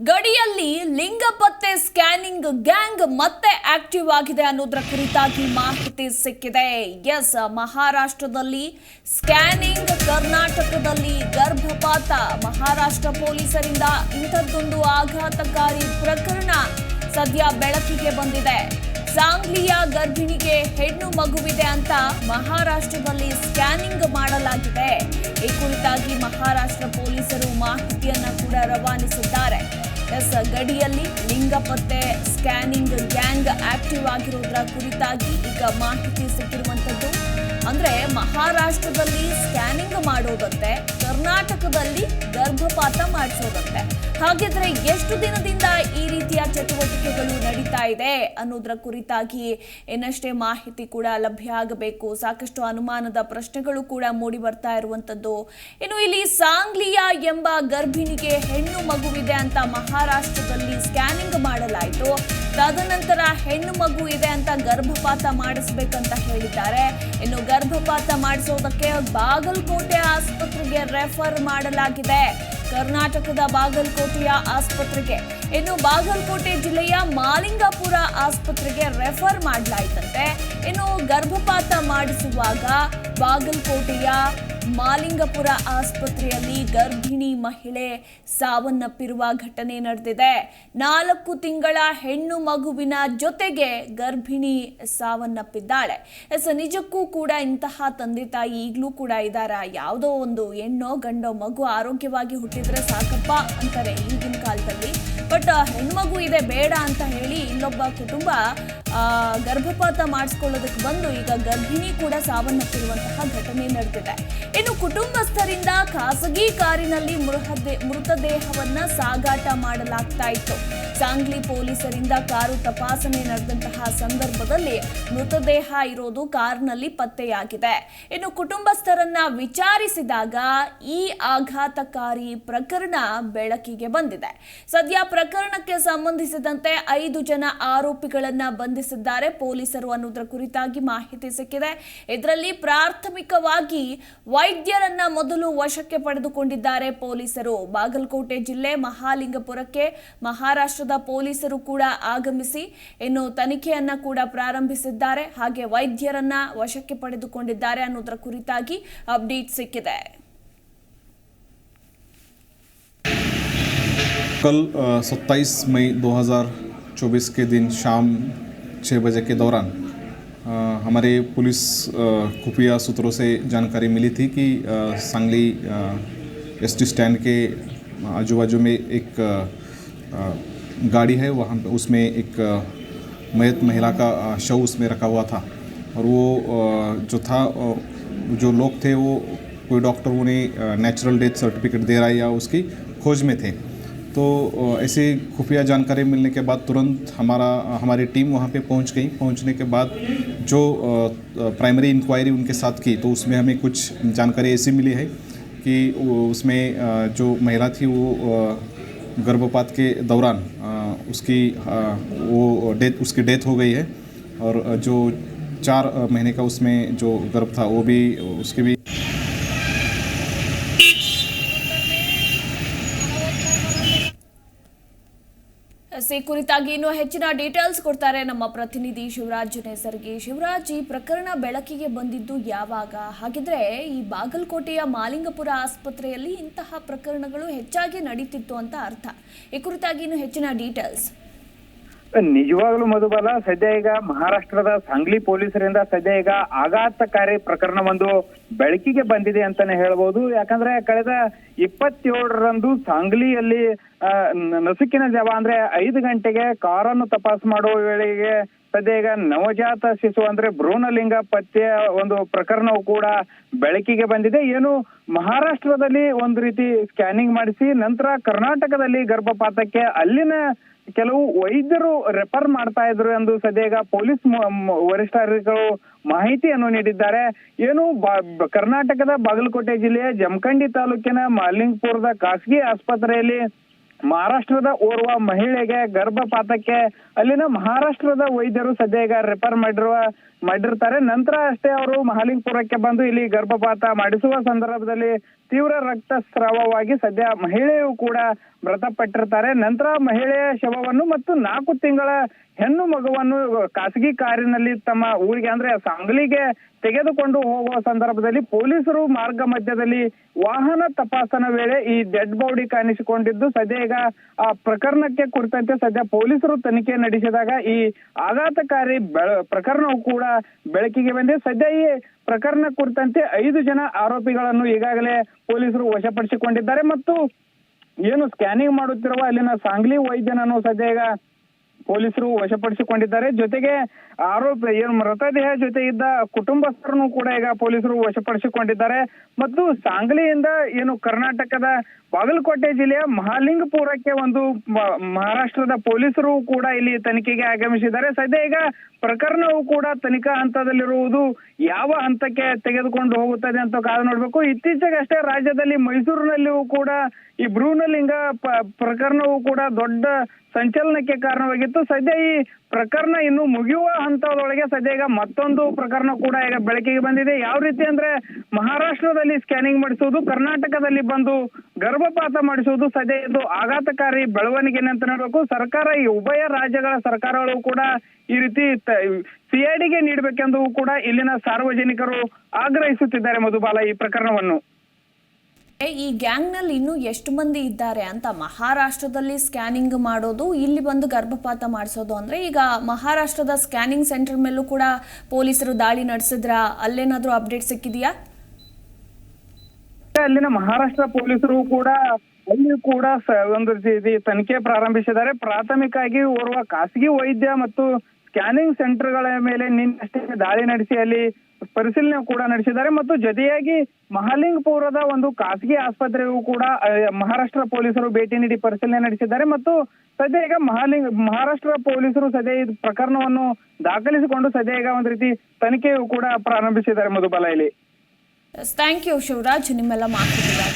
ಗಡಿಯಲ್ಲಿ ಲಿಂಗ ಪತ್ತೆ ಸ್ಕ್ಯಾನಿಂಗ್ ಗ್ಯಾಂಗ್ ಮತ್ತೆ ಆಕ್ಟಿವ್ ಆಗಿದೆ ಅನ್ನೋದರ ಕುರಿತಾಗಿ ಮಾಹಿತಿ ಸಿಕ್ಕಿದೆ. ಎಸ್, ಮಹಾರಾಷ್ಟ್ರದಲ್ಲಿ ಸ್ಕ್ಯಾನಿಂಗ್ ಕರ್ನಾಟಕದಲ್ಲಿ ಗರ್ಭಪಾತ. ಮಹಾರಾಷ್ಟ್ರ ಪೊಲೀಸರಿಂದ ಇಂಥದ್ದೊಂದು ಆಘಾತಕಾರಿ ಪ್ರಕರಣ ಸದ್ಯ ಬೆಳಕಿಗೆ ಬಂದಿದೆ. ಸಾಂಗ್ಲಿಯ ಗರ್ಭಿಣಿಗೆ ಹೆಣ್ಣು ಮಗುವಿದೆ ಅಂತ ಮಹಾರಾಷ್ಟ್ರದಲ್ಲಿ ಸ್ಕ್ಯಾನಿಂಗ್ ಮಾಡಲಾಗಿದೆ. ಈ ಕುರಿತಾಗಿ ಮಹಾರಾಷ್ಟ್ರ ಪೊಲೀಸರು ಮಾಹಿತಿಯನ್ನು ಕೂಡ ರವಾನಿಸಿದ್ದಾರೆ. ಎಸ್, ಗಡಿಯಲ್ಲಿ ಲಿಂಗ ಪತ್ತೆ, ಸ್ಕ್ಯಾನಿಂಗ್ ಗ್ಯಾಂಗ್ ಆಕ್ಟಿವ್ ಆಗಿರೋದ್ರ ಕುರಿತಾಗಿ ಈಗ ಮಾಹಿತಿ ಸಿಕ್ಕಿರುವಂಥದ್ದು. ಅಂದ್ರೆ ಮಹಾರಾಷ್ಟ್ರದಲ್ಲಿ ಸ್ಕ್ಯಾನಿಂಗ್ ಮಾಡೋದಂತೆ ಕರ್ನಾಟಕದಲ್ಲಿ ಗರ್ಭಪಾತ ಮಾಡಿಸೋದಂತೆ ಹಾಗಿದ್ರೆ ಎಷ್ಟು ದಿನದಿಂದ ಈ ಇದೆ ಅನ್ನೋದರ ಕುರಿತಾಗಿ ಇನ್ನಷ್ಟೇ ಮಾಹಿತಿ ಕೂಡ ಲಭ್ಯ ಆಗಬೇಕು. ಸಾಕಷ್ಟು ಅನುಮಾನದ ಪ್ರಶ್ನೆಗಳು ಕೂಡ ಮೂಡಿ ಬರ್ತಾ ಇರುವಂತದ್ದು. ಇನ್ನು ಇಲ್ಲಿ ಸಾಂಗ್ಲಿಯಾ ಎಂಬ ಗರ್ಭಿಣಿಗೆ ಹೆಣ್ಣು ಮಗುವಿದೆ ಅಂತ ಮಹಾರಾಷ್ಟ್ರದಲ್ಲಿ ಸ್ಕ್ಯಾನಿಂಗ್ ಮಾಡಲಾಯಿತು. ತದನಂತರ ಹೆಣ್ಣು ಮಗು ಇದೆ ಅಂತ ಗರ್ಭಪಾತ ಮಾಡಿಸ್ಬೇಕಂತ ಹೇಳಿದ್ದಾರೆ. ಇನ್ನು ಗರ್ಭಪಾತ ಮಾಡಿಸೋದಕ್ಕೆ ಬಾಗಲಕೋಟೆ ಆಸ್ಪತ್ರೆಗೆ ರೆಫರ್ ಮಾಡಲಾಗಿದೆ. ಕರ್ನಾಟಕದ ಬಾಗಲಕೋಟೆಯ ಆಸ್ಪತ್ರೆಗೆ. ಇನ್ನು ಬಾಗಲಕೋಟೆ ಜಿಲ್ಲೆಯ ಮಾಲಿಂಗಾಪುರ ಆಸ್ಪತ್ರೆಗೆ ರೆಫರ್ ಮಾಡಲಾಯಿತಂತೆ. ಇನ್ನು ಗರ್ಭಪಾತ ಮಾಡಿಸುವಾಗ ಬಾಗಲಕೋಟೆಯ ಮಾಲಿಂಗಪುರ ಆಸ್ಪತ್ರೆಯಲ್ಲಿ ಗರ್ಭಿಣಿ ಮಹಿಳೆ ಸಾವನ್ನಪ್ಪಿರುವ ಘಟನೆ ನಡೆದಿದೆ. ನಾಲ್ಕು ತಿಂಗಳ ಹೆಣ್ಣು ಮಗುವಿನ ಜೊತೆಗೆ ಗರ್ಭಿಣಿ ಸಾವನ್ನಪ್ಪಿದ್ದಾಳೆ. ಎಸ್, ನಿಜಕ್ಕೂ ಕೂಡ ಇಂತಹ ತಂದೆ ತಾಯಿ ಈಗಲೂ ಕೂಡ ಇದ್ದಾರ? ಯಾವುದೋ ಒಂದು ಹೆಣ್ಣೋ ಗಂಡೋ ಮಗು ಆರೋಗ್ಯವಾಗಿ ಹುಟ್ಟಿದ್ರೆ ಸಾಕಪ್ಪ ಅಂತಾರೆ ಈಗಿನ ಕಾಲದಲ್ಲಿ. ಬಟ್ ಹೆಣ್ಮಗು ಇದೆ, ಬೇಡ ಅಂತ ಹೇಳಿ ಇಲ್ಲೊಬ್ಬ ಕುಟುಂಬ ಗರ್ಭಪಾತ ಮಾಡಿಸ್ಕೊಳ್ಳೋದಕ್ಕೆ ಬಂದು ಈಗ ಗರ್ಭಿಣಿ ಕೂಡ ಸಾವನ್ನಪ್ಪಿರುವಂತಹ ಘಟನೆ ನಡೆದಿದೆ. ಇನ್ನು ಕುಟುಂಬಸ್ಥರಿಂದ ಖಾಸಗಿ ಕಾರಿನಲ್ಲಿ ಮೃತದೇ ಮೃತದೇಹವನ್ನ ಸಾಗಾಟ ಮಾಡಲಾಗ್ತಾ ಇತ್ತು. ಸಾಂಗ್ಲಿ ಪೊಲೀಸರಿಂದ ಕಾರು ತಪಾಸಣೆ ನಡೆದಂತಹ ಸಂದರ್ಭದಲ್ಲಿ ಮೃತದೇಹ ಇರೋದು ಕಾರ್ನಲ್ಲಿ ಪತ್ತೆಯಾಗಿದೆ. ಇನ್ನು ಕುಟುಂಬಸ್ಥರನ್ನ ವಿಚಾರಿಸಿದಾಗ ಈ ಆಘಾತಕಾರಿ ಪ್ರಕರಣ ಬೆಳಕಿಗೆ ಬಂದಿದೆ. ಸದ್ಯ ಪ್ರಕರಣಕ್ಕೆ ಸಂಬಂಧಿಸಿದಂತೆ ಐದು ಜನ ಆರೋಪಿಗಳನ್ನ ಬಂಧಿಸಿದ್ದಾರೆ. ಪೊಲೀಸರು ಅನ್ನೋದರ ಕುರಿತಾಗಿ ಮಾಹಿತಿ ಸಿಕ್ಕಿದೆ. ಇದರಲ್ಲಿ ಪ್ರಾಥಮಿಕವಾಗಿ ವೈದ್ಯರನ್ನ ಮೊದಲು ವಶಕ್ಕೆ ಪಡೆದುಕೊಂಡಿದ್ದಾರೆ ಪೊಲೀಸರು. ಬಾಗಲಕೋಟೆ ಜಿಲ್ಲೆ ಮಹಾಲಿಂಗಪುರಕ್ಕೆ ಮಹಾರಾಷ್ಟ್ರದ ಪೊಲೀಸರು ಕೂಡ ಆಗಮಿಸಿ ಇನ್ನು ತನಿಖೆಯನ್ನ ಕೂಡ ಪ್ರಾರಂಭಿಸಿದ್ದಾರೆ ಹಾಗೆ ವೈದ್ಯರನ್ನ ವಶಕ್ಕೆ ಪಡೆದುಕೊಂಡಿದ್ದಾರೆ ಅನ್ನೋದರ ಕುರಿತಾಗಿ ಅಪ್ಡೇಟ್ ಸಿಕ್ಕಿದೆ कल सत्ताईस मई 2024 के दिन शाम छः बजे के दौरान अ, हमारे पुलिस अ, खुफिया सूत्रों से जानकारी मिली थी कि अ, सांगली एस टी स्टैंड के आजू बाजू में एक अ, अ, गाड़ी है, वहाँ उसमें एक मयत महिला का शव उसमें रखा हुआ था। और वो जो था जो लोग थे, वो कोई डॉक्टर उन्हें नेचुरल डेथ सर्टिफिकेट दे रहा है या उसकी खोज में थे। तो ऐसे खुफिया जानकारी मिलने के बाद तुरंत हमारा, हमारी टीम वहाँ पे पहुँच गई। पहुँचने के बाद जो प्राइमरी इंक्वायरी उनके साथ की तो उसमें हमें कुछ जानकारी ऐसी मिली है कि उसमें जो महिला थी, वो गर्भपात के दौरान उसकी वो डेथ, उसकी डेथ हो गई है। और जो चार महीने का उसमें जो गर्भ था, वो भी, उसके भी ಈ ಕುರಿತಾಗಿ ಇನ್ನೂ ಹೆಚ್ಚಿನ ಡೀಟೇಲ್ಸ್ ಕೊಡ್ತಾರೆ ನಮ್ಮ ಪ್ರತಿನಿಧಿ ಶಿವರಾಜ್ ನೇಸರ್ಗಿ ಶಿವರಾಜ್, ಈ ಪ್ರಕರಣ ಬೆಳಕಿಗೆ ಬಂದಿದ್ದು ಯಾವಾಗ? ಹಾಗಿದ್ರೆ ಈ ಬಾಗಲಕೋಟೆಯ ಮಾಲಿಂಗಪುರ ಆಸ್ಪತ್ರೆಯಲ್ಲಿ ಇಂತಹ ಪ್ರಕರಣಗಳು ಹೆಚ್ಚಾಗಿ ನಡೀತಿತ್ತು ಅಂತ ಅರ್ಥ. ಈ ಕುರಿತಾಗಿ ಇನ್ನೂ ಹೆಚ್ಚಿನ ಡೀಟೇಲ್ಸ್. ನಿಜವಾಗ್ಲೂ ಮಧುಬಾಲ, ಸದ್ಯ ಈಗ ಮಹಾರಾಷ್ಟ್ರದ ಸಾಂಗ್ಲಿ ಪೊಲೀಸರಿಂದ ಸದ್ಯ ಈಗ ಆಘಾತಕಾರಿ ಪ್ರಕರಣ ಒಂದು ಬೆಳಕಿಗೆ ಬಂದಿದೆ ಅಂತಾನೆ ಹೇಳ್ಬೋದು. ಯಾಕಂದ್ರೆ ಕಳೆದ ಇಪ್ಪತ್ತೇಳರಂದು ಸಾಂಗ್ಲಿಯಲ್ಲಿ ನಸುಕಿನ ಜಾವ ಅಂದ್ರೆ ಐದು ಗಂಟೆಗೆ ಕಾರನ್ನು ತಪಾಸ್ ಮಾಡುವ ವೇಳೆಗೆ ಸದ್ಯ ಈಗ ನವಜಾತ ಶಿಶು ಅಂದ್ರೆ ಭ್ರೂಣಲಿಂಗ ಪತ್ತೆಯ ಒಂದು ಪ್ರಕರಣವು ಕೂಡ ಬೆಳಕಿಗೆ ಬಂದಿದೆ. ಏನು ಮಹಾರಾಷ್ಟ್ರದಲ್ಲಿ ಒಂದು ರೀತಿ ಸ್ಕ್ಯಾನಿಂಗ್ ಮಾಡಿಸಿ, ನಂತರ ಕರ್ನಾಟಕದಲ್ಲಿ ಗರ್ಭಪಾತಕ್ಕೆ ಅಲ್ಲಿನ ಕೆಲವು ವೈದ್ಯರು ರೆಫರ್ ಮಾಡ್ತಾ ಇದ್ರು ಎಂದು ಸದ್ಯ ಪೊಲೀಸ್ ವರಿಷ್ಠರು ಮಾಹಿತಿಯನ್ನು ನೀಡಿದ್ದಾರೆ. ಏನು ಕರ್ನಾಟಕದ ಬಾಗಲಕೋಟೆ ಜಿಲ್ಲೆಯ ಜಮಖಂಡಿ ತಾಲೂಕಿನ ಮಾಲಿಂಗ್ಪುರದ ಖಾಸಗಿ ಆಸ್ಪತ್ರೆಯಲ್ಲಿ ಮಹಾರಾಷ್ಟ್ರದ ಓರ್ವ ಮಹಿಳೆಗೆ ಗರ್ಭಪಾತಕ್ಕೆ ಅಲ್ಲಿನ ಮಹಾರಾಷ್ಟ್ರದ ವೈದ್ಯರು ಸದ್ಯ ಈಗ ರೆಫರ್ ಮಾಡಿರುವ, ಮಾಡಿರ್ತಾರೆ. ನಂತರ ಅಷ್ಟೇ ಅವರು ಮಹಾಲಿಂಗಪುರಕ್ಕೆ ಬಂದು ಇಲ್ಲಿ ಗರ್ಭಪಾತ ಮಾಡಿಸುವ ಸಂದರ್ಭದಲ್ಲಿ ತೀವ್ರ ರಕ್ತಸ್ರಾವವಾಗಿ ಸದ್ಯ ಮಹಿಳೆಯು ಕೂಡ ಮೃತಪಟ್ಟಿರ್ತಾರೆ. ನಂತರ ಮಹಿಳೆಯ ಶವವನ್ನು ಮತ್ತು ನಾಲ್ಕು ತಿಂಗಳ ಹೆಣ್ಣು ಮಗುವನ್ನು ಖಾಸಗಿ ಕಾರಿನಲ್ಲಿ ತಮ್ಮ ಊರಿಗೆ ಅಂದ್ರೆ ಸಾಂಗ್ಲಿಗೆ ತೆಗೆದುಕೊಂಡು ಹೋಗುವ ಸಂದರ್ಭದಲ್ಲಿ ಪೊಲೀಸರು ಮಾರ್ಗ ಮಧ್ಯದಲ್ಲಿ ವಾಹನ ತಪಾಸಣಾ ವೇಳೆ ಈ ಡೆಡ್ ಬಾಡಿ ಕಾಣಿಸಿಕೊಂಡಿದ್ದು ಸದ್ಯ ಈಗ ಆ ಪ್ರಕರಣಕ್ಕೆ ಕುರಿತಂತೆ ಸದ್ಯ ಪೊಲೀಸರು ತನಿಖೆ ನಡೆಸಿದಾಗ ಈ ಆಘಾತಕಾರಿ ಪ್ರಕರಣವು ಕೂಡ ಬೆಳಕಿಗೆ ಬಂದಿದೆ. ಸದ್ಯ ಈ ಪ್ರಕರಣ ಕುರಿತಂತೆ ಐದು ಜನ ಆರೋಪಿಗಳನ್ನು ಈಗಾಗಲೇ ಪೊಲೀಸರು ವಶಪಡಿಸಿಕೊಂಡಿದ್ದಾರೆ. ಮತ್ತು ಏನು ಸ್ಕ್ಯಾನಿಂಗ್ ಮಾಡುತ್ತಿರುವ ಅಲ್ಲಿನ ಸಾಂಗ್ಲಿ ವೈದ್ಯನನ್ನು ಸದ್ಯ ಈಗ ಪೊಲೀಸರು ವಶಪಡಿಸಿಕೊಂಡಿದ್ದಾರೆ. ಜೊತೆಗೆ ಆರೋಪಿ ಏನು ಮೃತದೇಹ ಜೊತೆ ಇದ್ದ ಕುಟುಂಬಸ್ಥರನ್ನು ಕೂಡ ಈಗ ಪೊಲೀಸರು ವಶಪಡಿಸಿಕೊಂಡಿದ್ದಾರೆ. ಮತ್ತು ಸಾಂಗ್ಲಿಯಿಂದ ಏನು ಕರ್ನಾಟಕದ ಬಾಗಲಕೋಟೆ ಜಿಲ್ಲೆಯ ಮಹಾಲಿಂಗಪುರಕ್ಕೆ ಒಂದು ಮಹಾರಾಷ್ಟ್ರದ ಪೊಲೀಸರು ಕೂಡ ಇಲ್ಲಿ ತನಿಖೆಗೆ ಆಗಮಿಸಿದ್ದಾರೆ. ಸದ್ಯ ಈಗ ಪ್ರಕರಣವು ಕೂಡ ತನಿಖಾ ಹಂತದಲ್ಲಿರುವುದು ಯಾವ ಹಂತಕ್ಕೆ ತೆಗೆದುಕೊಂಡು ಹೋಗುತ್ತದೆ ಅಂತ ಕಾದು ನೋಡ್ಬೇಕು. ಇತ್ತೀಚೆಗಷ್ಟೇ ರಾಜ್ಯದಲ್ಲಿ ಮೈಸೂರಿನಲ್ಲಿಯೂ ಕೂಡ ಈ ಭ್ರೂಣಲಿಂಗ ಪ್ರಕರಣವು ಕೂಡ ದೊಡ್ಡ ಸಂಚಲನಕ್ಕೆ ಕಾರಣವಾಗಿತ್ತು. ಸದ್ಯ ಈ ಪ್ರಕರಣ ಇನ್ನು ಮುಗಿಯುವ ಹಂತದೊಳಗೆ ಸದ್ಯ ಈಗ ಮತ್ತೊಂದು ಪ್ರಕರಣ ಕೂಡ ಈಗ ಬೆಳಕಿಗೆ ಬಂದಿದೆ. ಯಾವ ರೀತಿ ಅಂದ್ರೆ ಮಹಾರಾಷ್ಟ್ರದಲ್ಲಿ ಸ್ಕ್ಯಾನಿಂಗ್ ಮಾಡಿಸುವುದು, ಕರ್ನಾಟಕದಲ್ಲಿ ಬಂದು ಗರ್ಭಪಾತ ಮಾಡಿಸುವುದು ಸದ್ಯ ಇದು ಆಘಾತಕಾರಿ ಬೆಳವಣಿಗೆ ಅಂತ ನೋಡಬೇಕು ಸರ್ಕಾರ ಈ ಉಭಯ ರಾಜ್ಯಗಳ ಸರ್ಕಾರಗಳು ಕೂಡ ಈ ರೀತಿ ಸಿಐಡಿಗೆ ನೀಡಬೇಕೆಂದು ಕೂಡ ಇಲ್ಲಿನ ಸಾರ್ವಜನಿಕರು ಆಗ್ರಹಿಸುತ್ತಿದ್ದಾರೆ ಮಧುಬಾಲ ಈ ಪ್ರಕರಣವನ್ನು. ಈ ಗ್ಯಾಂಗ್ನಲ್ಲಿ ಇನ್ನೂ ಎಷ್ಟು ಮಂದಿ ಇದ್ದಾರೆ ಅಂತ ಮಹಾರಾಷ್ಟ್ರದಲ್ಲಿ ಸ್ಕ್ಯಾನಿಂಗ್ ಮಾಡೋದು, ಇಲ್ಲಿ ಬಂದು ಗರ್ಭಪಾತ ಮಾಡಿಸೋದು ಅಂದ್ರೆ ಈಗ ಮಹಾರಾಷ್ಟ್ರದ ಸ್ಕ್ಯಾನಿಂಗ್ ಸೆಂಟರ್ ಮೇಲೂ ಕೂಡ ಪೊಲೀಸರು ದಾಳಿ ನಡೆಸಿದ್ರ, ಅಲ್ಲೇನಾದರೂ ಅಪ್ಡೇಟ್ ಸಿಕ್ಕಿದೆಯಾ? ಅಲ್ಲಿನ ಮಹಾರಾಷ್ಟ್ರ ಪೊಲೀಸರು ಕೂಡ, ಅಲ್ಲಿ ಕೂಡ ಒಂದು ತನಿಖೆ ಪ್ರಾರಂಭಿಸಿದ್ದಾರೆ. ಪ್ರಾಥಮಿಕವಾಗಿ ಓರ್ವ ಖಾಸಗಿ ವೈದ್ಯ ಮತ್ತು ಸ್ಕ್ಯಾನಿಂಗ್ ಸೆಂಟರ್ಗಳ ಮೇಲೆ ನಿನ್ನಷ್ಟೇ ದಾಳಿ ನಡೆಸಿ ಅಲ್ಲಿ ಪರಿಶೀಲನೆ ಕೂಡ ನಡೆಸಿದ್ದಾರೆ ಮತ್ತು ಜೊತೆಯಾಗಿ ಮಹಾಲಿಂಗಪುರದ ಒಂದು ಖಾಸಗಿ ಆಸ್ಪತ್ರೆಗೂ ಕೂಡ ಮಹಾರಾಷ್ಟ್ರ ಪೊಲೀಸರು ಭೇಟಿ ನೀಡಿ ಪರಿಶೀಲನೆ ನಡೆಸಿದ್ದಾರೆ ಮತ್ತು ಸದ್ಯ ಈಗ ಮಹಾಲಿಂಗ್, ಮಹಾರಾಷ್ಟ್ರ ಪೊಲೀಸರು ಸದ್ಯ ಈ ಪ್ರಕರಣವನ್ನು ದಾಖಲಿಸಿಕೊಂಡು ಸದ್ಯ ಈಗ ಒಂದು ರೀತಿ ತನಿಖೆಯು ಕೂಡ ಪ್ರಾರಂಭಿಸಿದ್ದಾರೆ ಮಧುಬಲ ಇಲ್ಲಿ ಥ್ಯಾಂಕ್ ಯು ಶಿವರಾಜ್ ನಿಮ್ಮೆಲ್ಲ ಮಾಹಿತಿಗಾಗಿ